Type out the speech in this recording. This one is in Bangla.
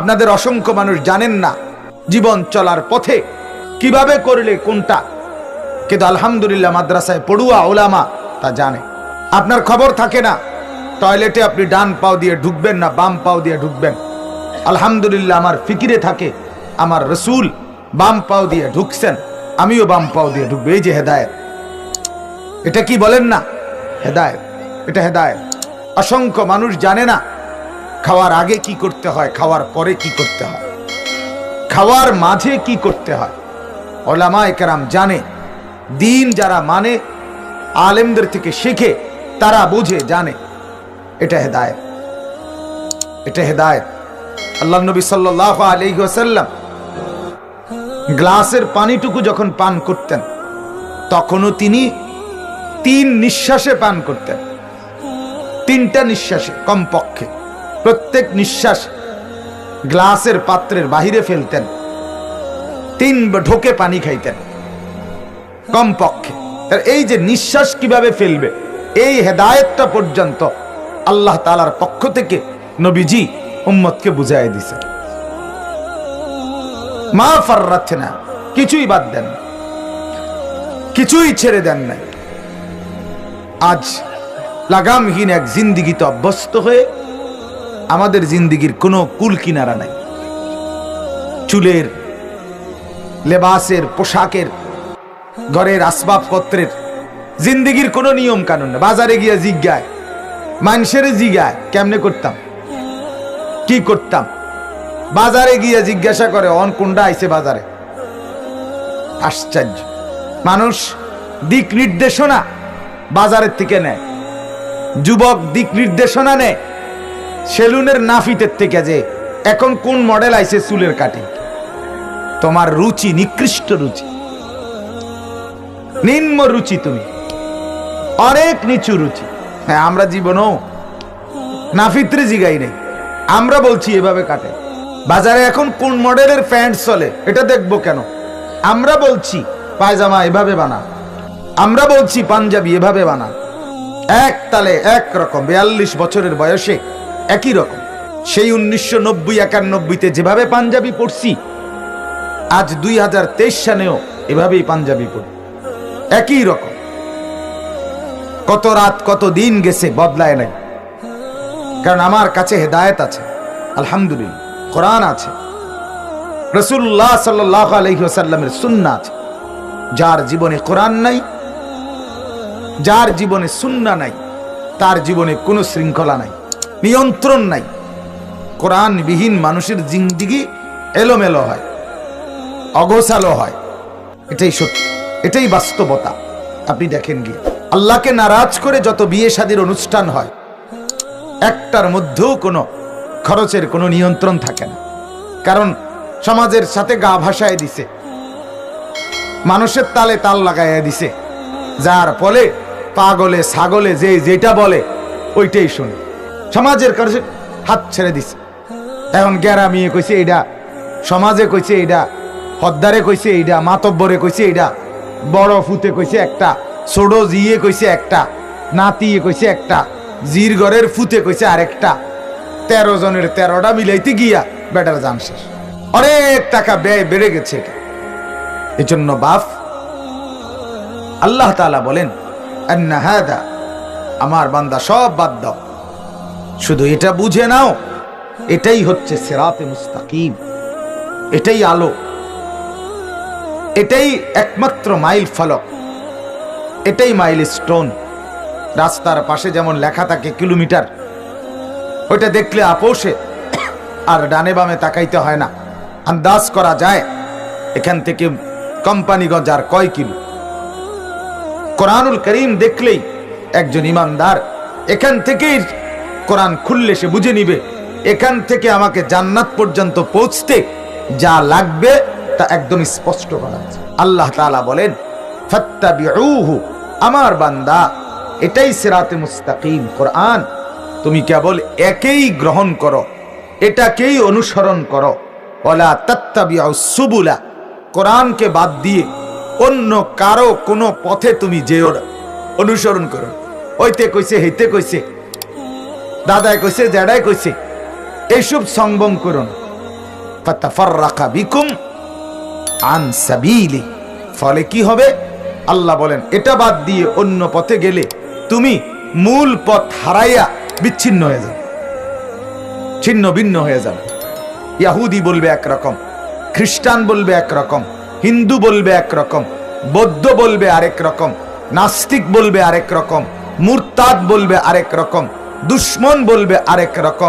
আপনাদের অসংখ্য মানুষ জানেন না জীবন চলার পথে কীভাবে করলে কোনটা। কিন্তু আলহামদুলিল্লাহ মাদ্রাসায় পড়ুয়া ওলামা তা জানে। আপনার খবর থাকে না, টয়লেটে আপনি ডান পাও দিয়ে ঢুকবেন না বাম পাও দিয়ে ঢুকবেন। আলহামদুলিল্লাহ আমার ফিকিরে থাকে, আমার রসুল বাম পাও দিয়ে ঢুকছেন, আমিও বাম পাও দিয়ে ঢুকবো। এই যে হেদায়ত। এটা কি বলেন না? হেদায়ত। এটা হেদায়ত। অসংখ্য মানুষ জানে না খাওয়ার আগে কি করতে হয়, খাওয়ার পরে কি করতে হয়? খাওয়ার মাঝে কি করতে হয়? ওলামা একরাম জানে, দিন যারা মানে আলেমদের থেকে শেখে, তারা বুঝে, জানে। এটা হেদায়ত। এটা হেদায়ত। আল্লাহ নবী সাল্লাহ আলহিহাসাল্লাম গ্লাসের পানিটুকু যখন পান করতেন, তখনও তিনি তিন নিঃশ্বাসে পান করতেন। তিনটা নিঃশ্বাসে, কমপক্ষে। প্রত্যেক নিঃশ্বাস গ্লাসের পাত্রের বাহিরে ফেলতেন। তিন ঢোকে পানি খাইতেন। কমপক্ষে। তার এই যে নিঃশ্বাস কীভাবে ফেলবে, এই হেদায়েতটা পর্যন্ত আল্লাহ তালার পক্ষ থেকে নবীজি উম্মতকে বুঝাই দিছে মা ফার্রাচ্ছে না কিছুই বাদ দেন না। কিছুই ছেড়ে দেন নাই আজ লাগামহীন এক জিন্দিগিতে অভ্যস্ত হয়ে আমাদের জিন্দিগির কোনো কুল কিনারা নাই। চুলের, লেবাসের, পোশাকের, ঘরের আসবাবপত্রের জিন্দিগির কোনো নিয়ম কানুন না বাজারে গিয়ে জিজ্ঞায়, মানুষের জিজ্ঞায়, কেমনে করতাম? কি করতাম? বাজারে গিয়ে জিজ্ঞাসা করে, অন কোনটা আইছে বাজারে? আশ্চর্য। মানুষ দিক নির্দেশনা বাজারের থেকে নেয়। যুবক দিক নির্দেশনা নেয়। সেলুনের নাফিতের থেকে যে এখন কোন মডেল আইছে চুলের কাটিং? তোমার রুচি, নিকৃষ্ট রুচি। নিম্ন রুচি তুমি। অনেক নিচু রুচি। হ্যাঁ আমরা জীবনও নাফিত্রে জিগাই নেই। আমরা বলছি এভাবে কাটে। বাজারে এখন কোন মডেলের প্যান্ট চলে, এটা দেখব কেন? আমরা বলছি পায়জামা এভাবে বানা। আমরা বলছি পাঞ্জাবি এভাবে বানা। এক তালে এক রকম, বিয়াল্লিশ বছরের বয়সে একই রকম। সেই উনিশশো নব্বই একানব্বইতে যেভাবে পাঞ্জাবি পড়ছি আজ দুই হাজার তেইশ সালেও এভাবেই পাঞ্জাবি পড়ি একই রকম। কত রাত, কত দিন গেছে বদলায় নাই। কারণ আমার কাছে হেদায়েত আছে, আলহামদুলিল্লাহ, কোরআন আছে রসুল্লাহ সাল্লাহ আলহিহাসাল্লামের সুন্না আছে। যার জীবনে কোরআন নাই, যার জীবনে সুন্না নাই, তার জীবনে কোনো শৃঙ্খলা নাই। নিয়ন্ত্রণ নাই। কোরআনবিহীন মানুষের জিন্দিগি এলোমেলো হয়, অগোছালো হয়। এটাই সত্যি, এটাই বাস্তবতা। আপনি দেখেন গিয়ে, আল্লাহকে নারাজ করে যত বিয়ে শাদীর অনুষ্ঠান হয়, একটার মধ্যেও কোনো খরচের কোনো নিয়ন্ত্রণ থাকে না। কারণ সমাজের সাথে গা ভাসায় দিছে, মানুষের তালে তাল লাগাইয়া দিছে। যার ফলে পাগলে ছাগলে যে যেটা বলে, ওইটাই শুনে। সমাজের কাছে হাত ছেড়ে দিছে। এখন গ্যারামিয়ে কইছে এইটা সমাজে কইছে এইটা হদ্দারে কইছে এইটা মাতব্বরে কইছে এইটা বড় ফুতে কইছে একটা, ছোট জিয়ে কইছে একটা, নাতিয়ে কইছে একটা, জির ঘরের ফুতে কইছে আরেকটা, তেরো জনের তেরোটা মিলাইতে গিয়া বেটার জান শেষ। অনেক টাকা ব্যয় বেড়ে গেছে এটা। এজন্য বাপ, আল্লাহ তাআলা বলেন আমার বান্দা সব বাদ দাও। শুধু এটা বুঝে নাও, এটাই হচ্ছে সেরাতে মুস্তাকিম, এটাই আলো, এটাই একমাত্র মাইল ফলক, এটাই মাইল স্টোন। রাস্তার পাশে যেমন লেখা থাকে কিলোমিটার, ওইটা দেখলে আপোষে, আর ডানে বামে তাকাইতে হয় না। আন্দাজ করা যায়, এখান থেকে কোম্পানিগঞ্জ আর কয় কিলো। কোরআনুল করিম দেখলেই একজন ইমানদার, এখান থেকেই কোরআন খুললে সে বুঝে নিবে। এখান থেকে আমাকে জান্নাত পর্যন্ত পৌঁছতে যা লাগবে তা একদম স্পষ্ট করা আল্লাহ তালা বলেন আমার বান্দা, এটাই সেরাতে মুস্তাকিম। কোরআন, তুমি কেবল একেই গ্রহণ করো, এটাকেই অনুসরণ করো। ওলা তাত্তাবিউ সুবুলা, কোরআনকে বাদ দিয়ে অন্য কারও কোনো পথে তুমি যেও না। অনুসরণ করো। ওইতে কইছে, হেইতে কইছে দাদায় কইছে, জেডাই কইছে, এইসব সংবম করুন ফাতাফাররাকা বিকুম আন সাবিলি। ফলে কি হবে? আল্লাহ বলেন, এটা বাদ দিয়ে অন্য পথে গেলে তুমি মূল পথ হারাইয়া বিচ্ছিন্ন হয়ে যাবে। ছিন্ন ভিন্ন হয়ে যাবে। ইয়াহুদি বলবে একরকম, খ্রিস্টান বলবে একরকম, হিন্দু বলবে একরকম, বৌদ্ধ বলবে আরেক রকম, নাস্তিক বলবে আরেক রকম, মুরতাদ বলবে আরেক রকম দুশ্মন বলবে আরেক রকম।